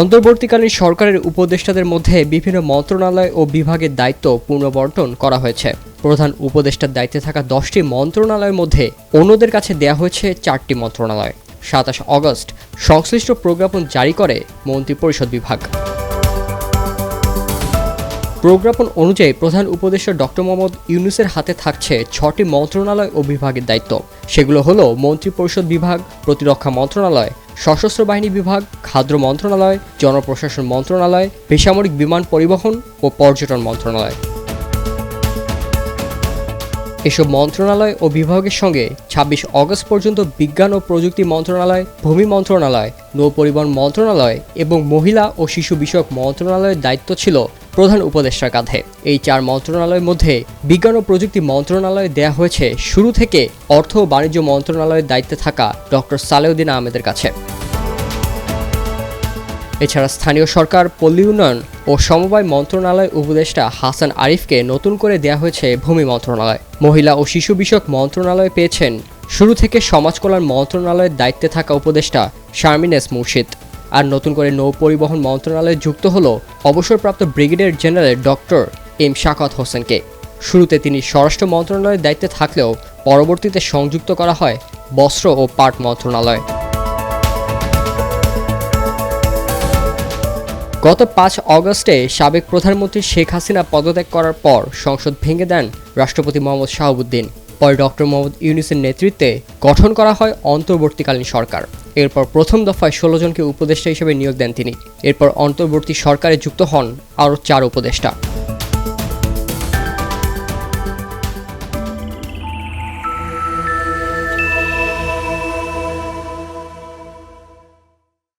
অন্তর্বর্তীকালীন সরকারের উপদেষ্টাদের মধ্যে বিভিন্ন মন্ত্রণালয় ও বিভাগের দায়িত্ব পুনর্বন্টন করা হয়েছে। প্রধান উপদেষ্টার দায়িত্বে থাকা দশটি মন্ত্রণালয়ের মধ্যে অন্যদের কাছে দেয়া হয়েছে চারটি মন্ত্রণালয়। সাতাশ অগস্ট সংশ্লিষ্ট প্রজ্ঞাপন জারি করে মন্ত্রিপরিষদ বিভাগ। প্রজ্ঞাপন অনুযায়ী প্রধান উপদেষ্টা ডক্টর মোহাম্মদ ইউনুসের হাতে থাকছে ছটি মন্ত্রণালয় ও বিভাগের দায়িত্ব। সেগুলো হলো মন্ত্রিপরিষদ বিভাগ, প্রতিরক্ষা মন্ত্রণালয় সশস্ত্র বাহিনী বিভাগ খাদ্য মন্ত্রণালয় জনপ্রশাসন মন্ত্রণালয় বেসামরিক বিমান পরিবহন ও পর্যটন মন্ত্রণালয়। এসব মন্ত্রণালয় ও বিভাগের সঙ্গে ছাব্বিশ অগস্ট পর্যন্ত বিজ্ঞান ও প্রযুক্তি মন্ত্রণালয়, ভূমি মন্ত্রণালয় নৌ পরিবহন মন্ত্রণালয় এবং মহিলা ও শিশু বিষয়ক মন্ত্রণালয়ের দায়িত্ব ছিল প্রধান উপদেষ্টার কাঁধে। এই চার মন্ত্রণালয়ের মধ্যে বিজ্ঞান ও প্রযুক্তি মন্ত্রণালয়ে দেয়া হয়েছে শুরু থেকে অর্থ ও বাণিজ্য মন্ত্রণালয়ের দায়িত্বে থাকা ডক্টর সালেউদ্দিন আহমেদের কাছে। এছাড়া স্থানীয় সরকার, পল্লী উন্নয়ন ও সমবায় মন্ত্রণালয় উপদেষ্টা হাসান আরিফকে নতুন করে দেয়া হয়েছে ভূমি মন্ত্রণালয়। মহিলা ও শিশু বিষয়ক মন্ত্রণালয় পেয়েছেন। শুরু থেকে সমাজ কল্যাণ মন্ত্রণালয়ের দায়িত্বে থাকা উপদেষ্টা শারমিন এস মুর্শিদ। আর নতুন করে নৌ পরিবহন মন্ত্রণালয়ে যুক্ত হল অবসরপ্রাপ্ত ব্রিগেডিয়ার জেনারেল ডক্টর এম শাকত হোসেনকে। শুরুতে তিনি স্বরাষ্ট্র মন্ত্রণালয়ের দায়িত্বে থাকলেও পরবর্তীতে সংযুক্ত করা হয় বস্ত্র ও পাট মন্ত্রণালয়। গত পাঁচ অগস্টে সাবেক প্রধানমন্ত্রী শেখ হাসিনা পদত্যাগ করার পর সংসদ ভেঙে দেন রাষ্ট্রপতি মোহাম্মদ শাহাবুদ্দিন। পরে ডক্টর মোহাম্মদ ইউনুসের নেতৃত্বে গঠন করা হয় অন্তর্বর্তীকালীন সরকার। এরপর প্রথম দফায় ষোলো জনকে উপদেষ্টা হিসেবে নিয়োগ দেন তিনি। এরপর অন্তর্বর্তী সরকারে যুক্ত হন আরও চার উপদেষ্টা।